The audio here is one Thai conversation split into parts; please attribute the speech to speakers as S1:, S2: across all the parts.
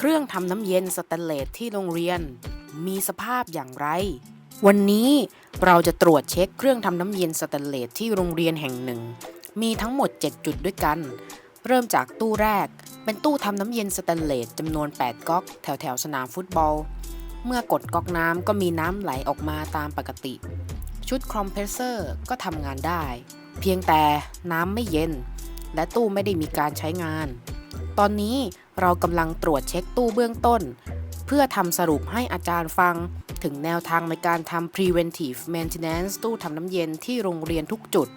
S1: เครื่องทำน้ำเย็นสแตนเลสที่โรงเรียน มีสภาพอย่างไร วันนี้เราจะตรวจเช็คเครื่องทำน้ำเย็นสแตนเลสที่โรงเรียนแห่งหนึ่ง มีทั้งหมด 7 จุดด้วยกัน เริ่มจากตู้แรก เป็นตู้ทำน้ำเย็นสแตนเลสจำนวน 8 ก๊อก แถวแถวสนามฟุตบอล เมื่อกดก๊อกน้ำก็มีน้ำไหลออกมาตามปกติ ชุดคอมเพรสเซอร์ก็ทำงานได้ เพียงแต่น้ำไม่เย็น และตู้ไม่ได้มีการใช้งาน ตอนนี้เรากำลังตรวจเช็คตู้เบื้องต้น เพื่อทำสรุปให้อาจารย์ฟัง ถึงแนวทางในการทำ preventive maintenance ตู้ทำน้ำเย็นที่โรงเรียนทุกจุด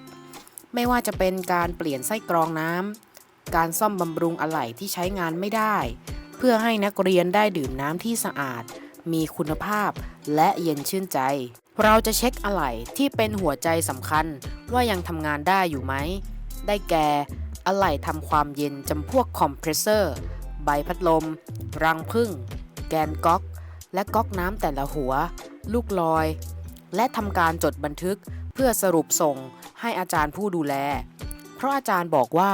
S1: ไม่ว่าจะเป็นการเปลี่ยนไส้กรองน้ำการซ่อมบำรุงอะไหล่ที่ใช้งานไม่ได้ เพื่อให้นักเรียนได้ดื่มน้ำที่สะอาด มีคุณภาพ และเย็นชื่นใจ เราจะเช็คอะไหล่ที่เป็นหัวใจสำคัญว่ายังทำงานได้อยู่ไหมได้แก่ อะไหล่ทำความเย็นจำพวกคอมเพรสเซอร์ ใบพัดลม รังพึ่ง แกนก๊อก และก๊อกน้ำแต่ละหัว ลูกลอย และทำการจดบันทึกเพื่อสรุปส่งให้อาจารย์ผู้ดูแล เพราะอาจารย์บอกว่า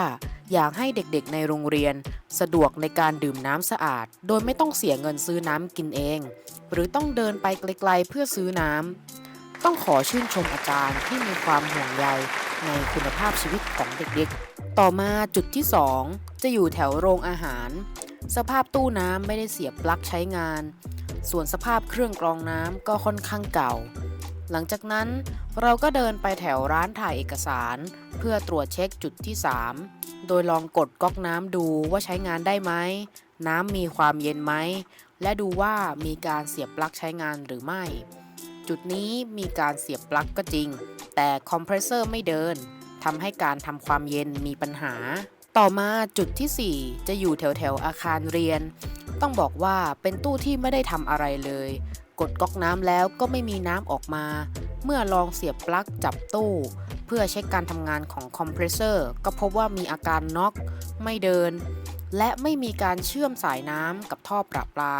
S1: อยากให้เด็กๆในโรงเรียน สะดวกในการดื่มน้ำสะอาด โดยไม่ต้องเสียเงินซื้อน้ำกินเอง หรือต้องเดินไปไกลๆเพื่อซื้อน้ำ ต้องขอชื่นชมอาจารย์ที่มีความห่วงใยในคุณภาพชีวิตของเด็กๆ ต่อมาจุดที่ 2 จะอยู่แถวโรงอาหาร สภาพตู้น้ำไม่ได้เสียบปลั๊กใช้งาน ส่วนสภาพเครื่องกรองน้ำก็ค่อนข้างเก่า หลังจากนั้นเราก็เดินไปแถวร้านถ่ายเอกสาร เพื่อตรวจเช็คจุดที่ 3 โดยลองกดก๊อกน้ำดูว่าใช้งานได้ไหม น้ำมีความเย็นไหม และดูว่ามีการเสียบปลั๊กใช้งานหรือไม่ จุดนี้มีการเสียบปลั๊กก็จริง แต่คอมเพรสเซอร์ไม่เดิน ทำให้การทำความเย็นมีปัญหา ต่อมาจุดทีสี่4 จะอยู่แถวแถวๆอาคารเรียน ต้องบอกว่าเป็นตู้ที่ไม่ได้ทำอะไรเลย กดก๊อกน้ำแล้วก็ไม่มีน้ำออกมา เมื่อลองเสียบปลั๊กจับตู้ เพื่อเช็คการทำงานของคอมเพรสเซอร์ก็พบว่ามีอาการน็อก ไม่เดิน และไม่มีการเชื่อมสายน้ำกับท่อประปา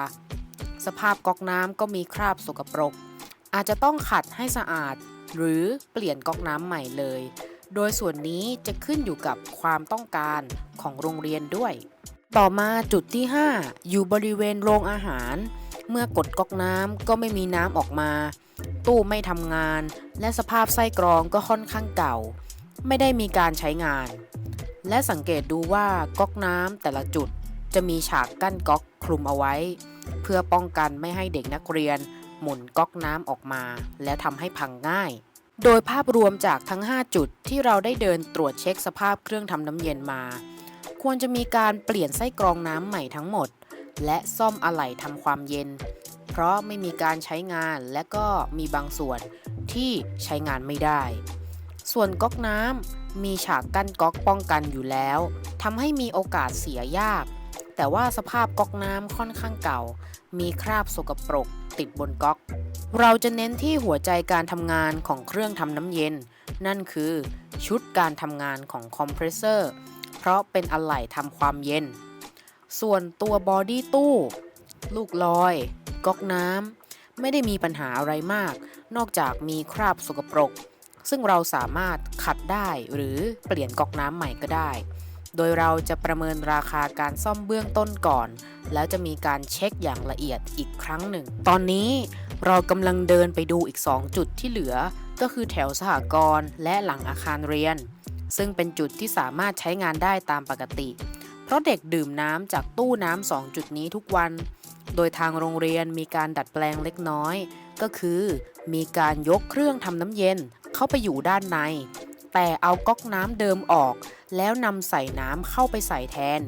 S1: สภาพก๊อกน้ำก็มีคราบสกปรก อาจจะต้องขัดให้สะอาดหรือเปลี่ยนก๊อกน้ำใหม่เลย โดยส่วนนี้จะขึ้นอยู่กับความต้องการของโรงเรียนด้วย ต่อมาจุดที่ 5 อยู่บริเวณโรงอาหาร เมื่อกดก๊อกน้ำก็ไม่มีน้ำออกมา ตู้ไม่ทำงาน และสภาพไส้กรองก็ค่อนข้างเก่า ไม่ได้มีการใช้งาน และสังเกตดูว่าก๊อกน้ำแต่ละจุดจะมีฉากกั้นก๊อกคลุมเอาไว้ เพื่อป้องกันไม่ให้เด็กนักเรียนหมุนก๊อกน้ำออกมา และทำให้พังง่าย โดยภาพรวมจากทั้ง 5 จุดที่เราได้เดินตรวจเช็คสภาพเครื่องทำน้ำเย็นมา ควรจะมีการเปลี่ยนไส้กรองน้ำใหม่ทั้งหมด และซ่อมอะไหล่ทำความเย็น เพราะไม่มีการใช้งานและก็มีบางส่วนที่ใช้งานไม่ได้ ส่วนก๊อกน้ำมีฉากกั้นก๊อกป้องกันอยู่แล้วทำให้มีโอกาสเสียยาก แต่ว่าสภาพก๊อกน้ำค่อนข้างเก่า มีคราบสกปรกติดบนก๊อก เราจะเน้นที่หัวใจการทำงานของเครื่องทำน้ำเย็น นั่นคือ ชุดการทำงานของคอมเพรสเซอร์ เพราะเป็นอะไหล่ทำความเย็น ส่วนตัวบอดี้ตู้ ลูกลอย ก๊อกน้ำ ไม่ได้มีปัญหาอะไรมาก นอกจากมีคราบสกปรก ซึ่งเราสามารถขัดได้หรือเปลี่ยนก๊อกน้ำใหม่ก็ได้ โดยเราจะประเมินราคาการซ่อมเบื้องต้นก่อน แล้วจะมีการเช็คอย่างละเอียดอีกครั้งหนึ่ง ตอนนี้ เรากำลังเดินไปดูอีก 2 จุดที่เหลือ ก็คือแถวสหกรณ์และหลังอาคารเรียน ซึ่งเป็นจุดที่สามารถใช้งานได้ตามปกติ เพราะเด็กดื่มน้ำจากตู้น้ำสองจุดนี้ทุกวัน โดยทางโรงเรียนมีการดัดแปลงเล็กน้อย ก็คือมีการยกเครื่องทำน้ำเย็นเข้าไปอยู่ด้านใน แต่เอาก๊อกน้ำเดิมออก แล้วนำใส่น้ำเข้าไปใส่แทน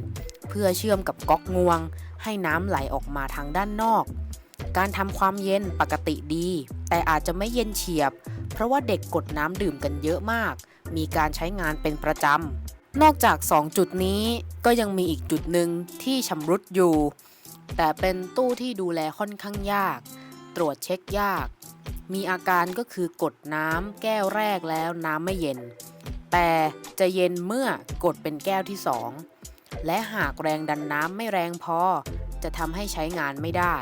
S1: เพื่อเชื่อมกับก๊อกงวง ให้น้ำไหลออกมาทางด้านนอก การทำความเย็นปกติดี แต่อาจจะไม่เย็นเฉียบ เพราะว่าเด็กกดน้ำดื่มกันเยอะมาก มีการใช้งานเป็นประจำ นอกจาก 2 จุดนี้ก็ยังมีอีกจุดหนึ่งที่ชำรุดอยู่ แต่เป็นตู้ที่ดูแลค่อนข้างยาก ตรวจเช็คยาก มีอาการก็คือกดน้ำแก้วแรกแล้วน้ำไม่เย็น แต่จะเย็นเมื่อกดเป็นแก้วที่ 2 และหากแรงดันน้ำไม่แรงพอจะทำให้ใช้งานไม่ได้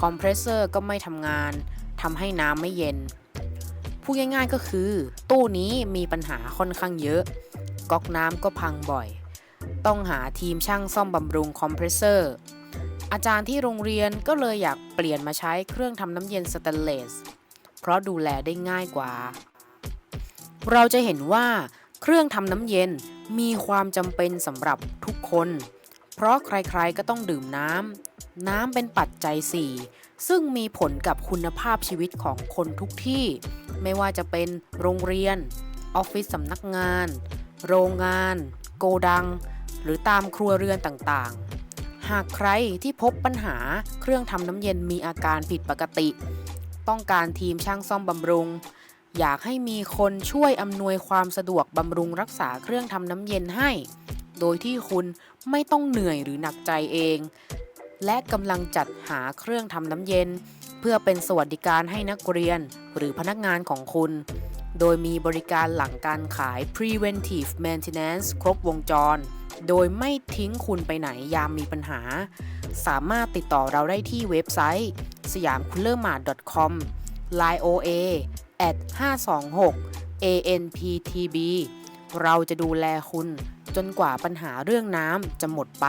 S1: คอมเพรสเซอร์ก็ไม่ทำงานทำให้น้ำไม่เย็น พูดง่ายๆก็คือ ตู้นี้มีปัญหาค่อนข้างเยอะ ก๊อกน้ำก็พังบ่อย ต้องหาทีมช่างซ่อมบำรุงคอมเพรสเซอร์ อาจารย์ที่โรงเรียนก็เลยอยากเปลี่ยนมาใช้เครื่องทำน้ำเย็นสแตนเลส เพราะดูแลได้ง่ายกว่า เราจะเห็นว่าเครื่องทำน้ำเย็นมีความจำเป็นสำหรับทุกคน เพราะใครๆก็ต้องดื่มน้ำ น้ำเป็นปัจจัย 4 ซึ่งมีผลกับคุณภาพชีวิตของคนทุกที่ ไม่ว่าจะเป็นโรงเรียน ออฟฟิศสำนักงาน โรงงาน โกดัง หรือตามครัวเรือนต่างๆ หากใครที่พบปัญหาเครื่องทำน้ำเย็นมีอาการผิดปกติ ต้องการทีมช่างซ่อมบำรุงอยากให้มีคนช่วยอำนวยความสะดวกบำรุงรักษาเครื่องทำน้ำเย็นให้ โดยที่คุณไม่ต้องเหนื่อยหรือหนักใจเอง และกำลังจัดหาเครื่องทำน้ำเย็น เพื่อเป็นสวัสดิการให้นักเรียนหรือพนักงานของคุณ โดยมีบริการหลังการขาย preventive maintenance ครบวงจร โดยไม่ทิ้งคุณไปไหนยามมีปัญหา สามารถติดต่อเราได้ที่เว็บไซต์สยามคุลเลอร์มา .com line oa at 526 anptb เราจะดูแลคุณ จนกว่าปัญหาเรื่องน้ำจะหมดไป